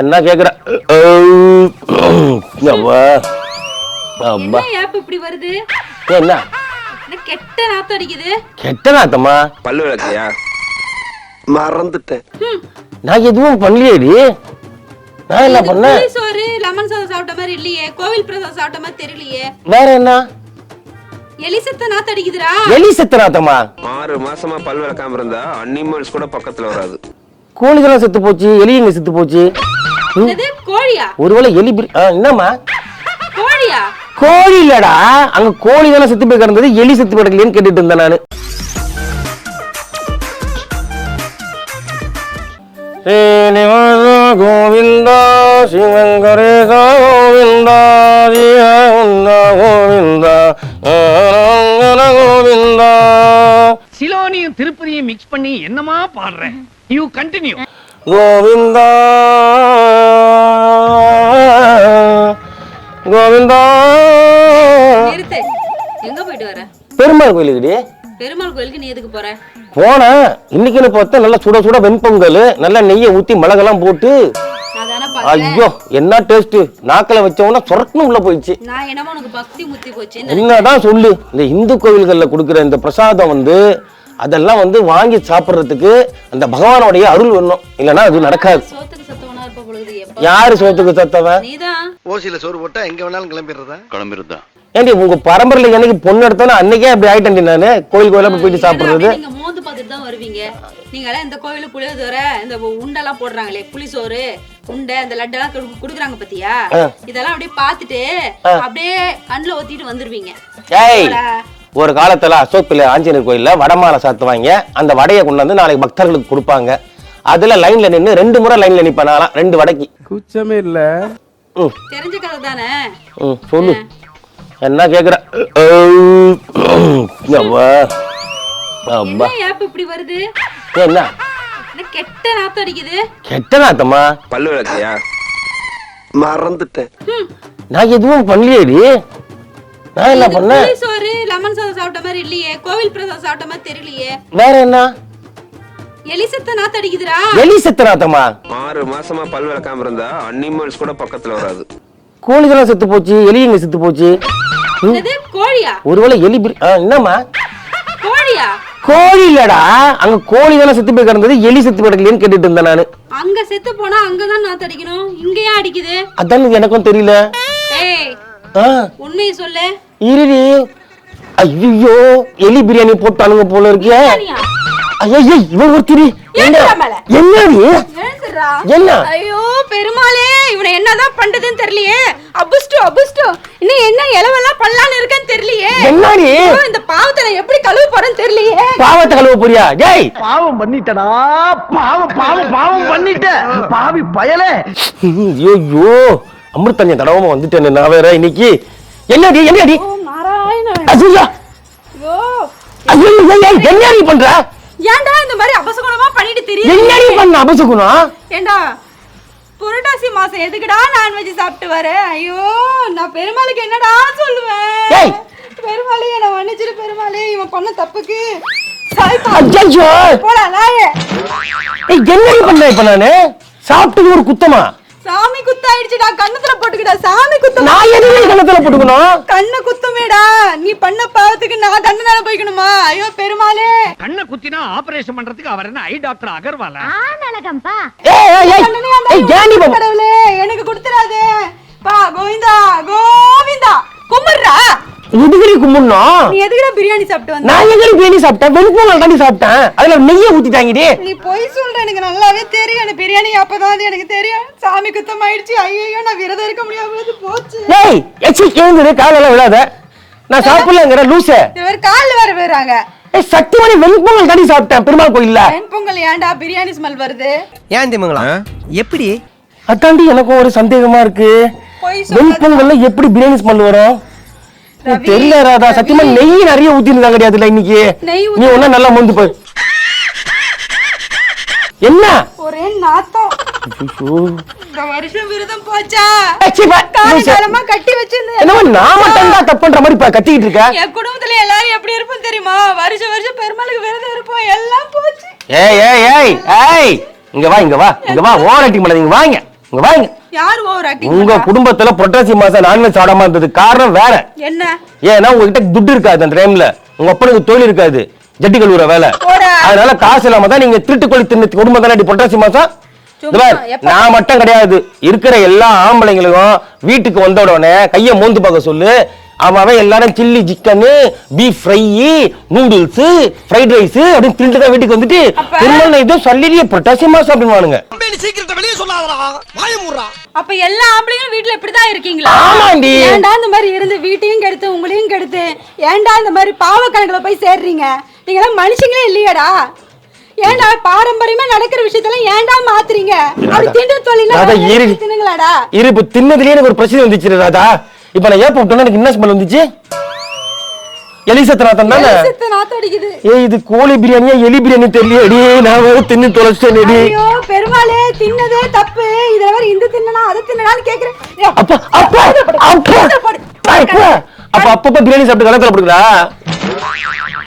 என்ன கேக்குற? அப்பா என்ன ஏப்ப இப்படி வருது? என்ன? கெட்ட நாத்தம் அடிக்குது? கெட்ட நாத்தம்மா? பல்லு விளக்கியா மறந்துட்டேன். நான் எதுவும் பண்ணலையேடி. நான் என்ன பண்ணேன்? சோறு லெமன் சாதம் சாப்பிட்ட மாதிரி இல்லையே. கோவில் பிரசாதம் சாப்பிட்ட மாதிரி தெரியலையே. வேற என்ன? எலி செத்த நாத்தம் அடிக்குதுடா. எலி செத்த நாத்தம்மா? ஆறு மாசமா பல் விளக்காம இருந்தா அனிமல்ஸ் கூட பக்கத்துல வராது. கோழிகளாம் செத்து போச்சு எலி எங்க செத்து போச்சு. என்னது? கோழியா? ஒருவேளை எலி என்னம்மா? கோழியா? கோழி இல்லடா. அங்க கோழி தானே செத்து போய் கிடந்தது. எலி செத்து கிடக்கலையேன்னு கேட்டுட்டு இருந்தேன் நானு. ஸ்ரீனிவாச கோவிந்தா சிவங்கரேச கோவிந்தா ஜீவகுந்தா கோவிந்தா கோவிந்தா சிலோனியும் திருப்பதியும் மிக்ஸ் பண்ணி என்னமா பாடுறேன் யூ கண்டினியூ கோவிந்தா. கோவிந்தா. எங்க போயிட்டு வர? பெருமாள் கோயிலுக்குடி பெருமாள் கோயிலுக்கு நீ எதுக்கு போற? போனேன் இன்னைக்குன்னு பார்த்தா நல்லா சுட சுட வெண்பொங்கல் நல்லா நெய்யை ஊத்தி மிளகெல்லாம் போட்டு. ஐயோ என்ன டேஸ்ட் நாக்கில வச்சவொன்னா சொரக்குன்னு உள்ள போயிடுச்சு. நான் என்னமோ உனக்கு பக்தி முத்தி போச்சு. என்னதான் சொல்லு. இந்த இந்து கோவில்கள்ல கொடுக்குற இந்த பிரசாதம் வந்து அதெல்லாம் வந்து வாங்கி சாப்பிடுறதுக்கு அந்த பகவானுடைய அருள் வேணும் இல்லைன்னா அது நடக்காது. சோத்துக்கு சத்தவனா இருப்ப பொழுது எப்ப? யாரு சோத்துக்கு சத்தவன் ஓசியில சோறு போட்டா எங்க வேணாலும் கிளம்பிடுறதா? ஏண்டி உங்க பரம்பரையில என்னைக்கு பொண்ணு எடுத்தானோ அன்னைக்கே அப்படி ஆயிட்டேன்டி நானு. கோயில் கோயிலா போய் போயிட்டு சாப்பிடுறது. நீங்க மோந்து பார்த்துட்டு தான் வருவீங்க. நீங்க எல்லாம் இந்த கோயிலு புளியோதரை இந்த உண்டெல்லாம் போடுறாங்களே புளிசோறு உண்டை இந்த லட்டெல்லாம் குடு- குடுக்குறாங்க பாத்தியா? இதெல்லாம் அப்படியே பார்த்துட்டு அப்படியே கண்ணுல ஒத்திட்டு வந்துருவீங்க. ஏய் ஒரு காலத்துல அசோக் பிள்ளை ஆஞ்சநேயர் கோயில்ல வடமாலை சாத்துவாங்க அந்த வடையை கொண்டு வந்து நாளைக்கு பக்தர்களுக்கு கொடுப்பாங்க. அதுல லைன்ல நின்னு ரெண்டு முறை லைன்ல நிப்பேன் நான்லாம், ரெண்டு வடைக்கு. குச்சமே இல்ல. தெரிஞ்ச கதை தானே? ம், சொல்லு. என்ன கேக்குற? அப்பா அப்பா என்ன ஏப்ப இப்படி வருது? என்ன? கெட்ட நாத்தம் அடிக்குது? கெட்ட நாத்தம்மா பல்லு விளக்கியா மறந்துட்டேன். நான் எதுவும் பண்ணலையேடி. நான் என்ன பண்ணேன் சோறு லெமன் சாதம் சாப்பிட்ட மாதிரி இல்லையே. கோவில் பிரசாதம் சாப்பிட்ட மாதிரி தெரியலையே. வேற என்ன? எலி செத்த நாத்தம் அடிக்குதுடா. எலி செத்த நாத்தம்மா ஆறு மாசமா பல் விளக்காம இருந்தா அனிமல்ஸ் கூட பக்கத்துல வராது. கோழிகளாம் செத்து போச்சு? எலி எங்க செத்து போச்சு? என்னது? கோழியா? ஒருவேளை எலி என்னம்மா? கோழியா? கோழி இல்லடா. அங்க கோழி தானே செத்து போய் கிடந்தது எலி செத்து கிடக்கலையேன்னு கேட்டுட்டு இருந்தேன் நானு. அங்க செத்து போனா அங்கதான் நாத்தம் அடிக்கணும். இங்க ஏன் அடிக்குது? அதான் எனக்கும் தெரியல. ஏய் உண்மையை சொல்லு. இருடி. ஐயோ எலி பிரியாணி போட்டானுங்க போல இருக்கே? ஐயோ இவன் ஒருத்தரி என்ன. என்ன? ஐயோ பெருமாளே இவனை என்னதான் பண்றதுன்னு தெரியலையே. அபுஸ்டு அபுஸ்டு இன்னும் என்ன இளவெல்லாம் பண்ணலான்னு இருக்கேன்னு தெரியலையே. என்னடி? இந்த பாவத்தை நான் எப்படி கழுவ போறேன்னு தெரியலையே. பாவத்தை கழுவ போறியா? டேய். பாவம் பண்ணிட்டடா. பாவம் பாவம் பாவம் பண்ணிட்ட. பாவி பயலே. ஐயோ அமிர்தஞ்சன் தடவமா வந்துட்டேன் நான் வேற இன்னைக்கு. என்னடி என்னடி? ஐயோ. ஐயோ என்னடி பண்ற? ஏன்டா இந்த மாதிரி அபசகுணமா பண்ணிட்டு தெரியும் என்னடி பண்ண அபசகுணம்? ஏண்டா புரட்டாசி மாசம் எதுக்குடா நான்வெஜ் சாப்பிட்டு வர? ஐயோ நான் பெருமாளுக்கு என்னடா சொல்லுவேன். பெருமாளே என்ன மன்னிச்சிரு பெருமாளே இவன் பண்ண தப்புக்கு. ஐயோ போடா நாயே ஏய் என்னடி பண்ற இப்ப நானு? சாப்பிட்டது ஒரு குத்தமா? சாமி குத்தாயிடுச்சுடா கண்ணத்துல போட்டுக்கிடா சாமி குத்தம்? நான் எதுவுமே கணத்துல போட்டுக்கணும்? கண்ணு குத்துமேடா நீ பண்ண பாவத்துக்கு நான் தண்டனை போய்க்கணுமா? ஐயோ பெருமாளே. கண்ணை குத்தினா ஆபரேஷன் பண்றதுக்கு அவர் என்ன ஐ டாக்டர் அகர்வாலா? ஏய் ஏய் ஏய் இருந்தா ஏய் ஏண்டி பாப்பா கடவுளே எனக்கு கொடுத்துறாதே பா கோவிந்தா கோவிந்தா கும்பிடுறா. இதுகிரி கும்பிடணும் நீ எதுக்குடா பிரியாணி சாப்பிட்டு வந்த? நான் எங்க பிரியாணி சாப்பிட்டேன்? வெண்பொங்கல் தாண்டி சாப்பிட்டேன். அதுல நெய்யை ஊத்திட்டாங்கடி நீ பொய் சொல்ற எனக்கு நல்லாவே தெரியும். எனக்கு பிரியாணி அப்பதான் எனக்கு தெரியும். சாமி குத்தம் ஆயிடுச்சு. ஐயோ நான் விரதம் இருக்க முடியாம போச்சு. ஏய் எச்சி எழுந்துரு காலெல்லாம் விழாத. நான் சாப்பிடலங்கிற லூசு. இவர் காலில் வர ஏய் சக்திமணி வெண்பொங்கல் தாண்டி சாப்பிட்டேன் பெருமாள் கோயில்ல? வெண்பொங்கல் ஏன்டா பிரியாணி ஸ்மெல் வருது? ஏன் திமுங்களா எப்படி? அதாண்டி எனக்கும் ஒரு சந்தேகமா இருக்கு. வெண்பொங்கல்ல எப்படி பிரியாணி ஸ்மெல் வரும்? எனக்கு தெரியல ராதா சத்தியமா நெய் நிறைய ஊத்திருந்தாங்க அதுல இன்னைக்கு? நெய் நீ ஒண்ணு நல்லா மொந்து போய் என்ன? ஒரே நாத்தம். வருஷம் விரதம் போச்சா. காலமா கட்டி வச்சிருந்தேன். என்னமோ நான் மட்டும் தான் தப்பு பண்ற மாதிரி கத்திக்கிட்டு இருக்க? என் குடும்பத்துல எல்லாரும் எப்படி இருப்போம் தெரியுமா? வருஷம் வருஷம் பெருமாளுக்கு விரதம் இருப்போம். எல்லாம் போச்சு. ஏய் ஏய் ஏய் ஏய் இங்க வா இங்க வா இங்க வா ஓரட்டி மலை இங்க வாங்க இங்க வாங்க. யார் ஓவர் ஆக்டிங் உங்க குடும்பத்துல புரட்டாசி மாசம் நான்வெஜ் சாப்பிடாம இருந்தது காரணம் வேற. என்ன? ஏன்னா உங்ககிட்ட துட்டு இருக்காது அந்த டைம்ல உங்க அப்பனுக்கு தொழில் இருக்காது. ஜட்டி கழுவுற வேலை. அதனால காசு இல்லாம தான் நீங்க திருட்டு கொள்ளி தின்னு குடும்பம் தானே புரட்டாசி மாசம் நான் மட்டும் கிடையாது. இருக்கிற எல்லா ஆம்பளைங்களுக்கும் வீட்டுக்கு வந்த உடனே கைய மோந்து பார்க்க சொல்லு. அவன் எல்லாரும் chilli chicken beef fry noodles fried rice அப்படின்னு தின்ட்டு தான் வீட்டுக்கு வந்துட்டு திருமணம் இதுவும் சொல்லிடிய புரட்டாசி மாசம் அப்படின்னு சீக்கிரத்தை வெளியே சொல்லாதடா. வாய மூடுறா. அப்ப எல்லா ஆம்பளைங்களும் வீட்ல இப்படிதான் இருக்கீங்களா? ஆமாண்டி. ஏன்டா இந்த மாதிரி இருந்து வீட்டையும் கெடுத்து உங்களையும் கெடுத்து ஏன்டா இந்த மாதிரி பாவ கணக்குல போய் சேர்றீங்க? நீங்க எல்லாம் மனுஷங்களே இல்லையாடா. ஏன்டா பாரம்பரியமா நடக்கிற விஷயத்தெல்லாம் ஏன்டா மாத்துறீங்க? அப்படி திண்டு தொழில. தின்னுங்களாடா? இரு இப்ப தின்னதுலயே எனக்கு ஒரு பிரச்சனை வந்துச்சு ராதா. இப்ப நான் கூப்பிட்டேன்னா எனக்கு என்ன ஸ்மெல் வந்துச்சு? தானே? செத்து நாத்தம் அடிக்குது. ஏய் இது கோழி பிரியாணியா எலி பிரியாணி தெரியலடி நான் வேற தின்னு தொலைச்சிட்டேனடி ஐயோ பெருமாளே தின்னதே தப்பு. இதுல வேற இந்த தின்னனா அது தின்னனான்னு கேக்குறேன். அப்பா அப்பா அப்பா. அப்பா அப்ப. அப்பப்ப பிரியாணி சாப்பிட்டு கணத்துல போடுங்களா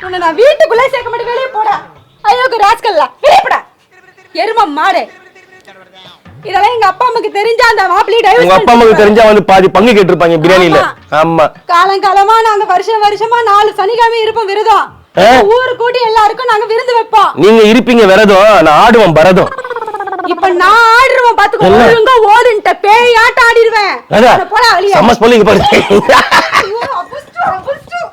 உன்னை நான் வீட்டுக்குள்ளே சேர்க்க மாட்டேன் வெளியே போடா. ஐயோக்கு ராஸ்கல்ல வெளியே போடா. எரும மாடு. இதெல்லாம் எங்க அப்பா அம்மாக்கு தெரிஞ்சா அந்த மாப்பிள்ளை டைவர்ஸ் உங்க அப்பா அம்மாக்கு தெரிஞ்சா வந்து பாதி பங்கு கேட்டிருப்பாங்க பிரியாணில ஆமா. காலம் காலமா நாங்க வருஷம் வருஷமா நாலு சனிக்கிழமை இருப்போம் விரதம்? ஊரு கூட்டி எல்லாருக்கும் நாங்க விருந்து வைப்போம். நீங்க இருப்பீங்க விரதம் நான் ஆடுவேன் பரதம். இப்ப நான் ஆடுறேன் பாத்துக்கோ? ஒழுங்கா ஓடுன்ட்ட பேயாட்ட ஆடிடுவேன் ராதா அட போடா வெளியே சம்மஸ் போலீங்க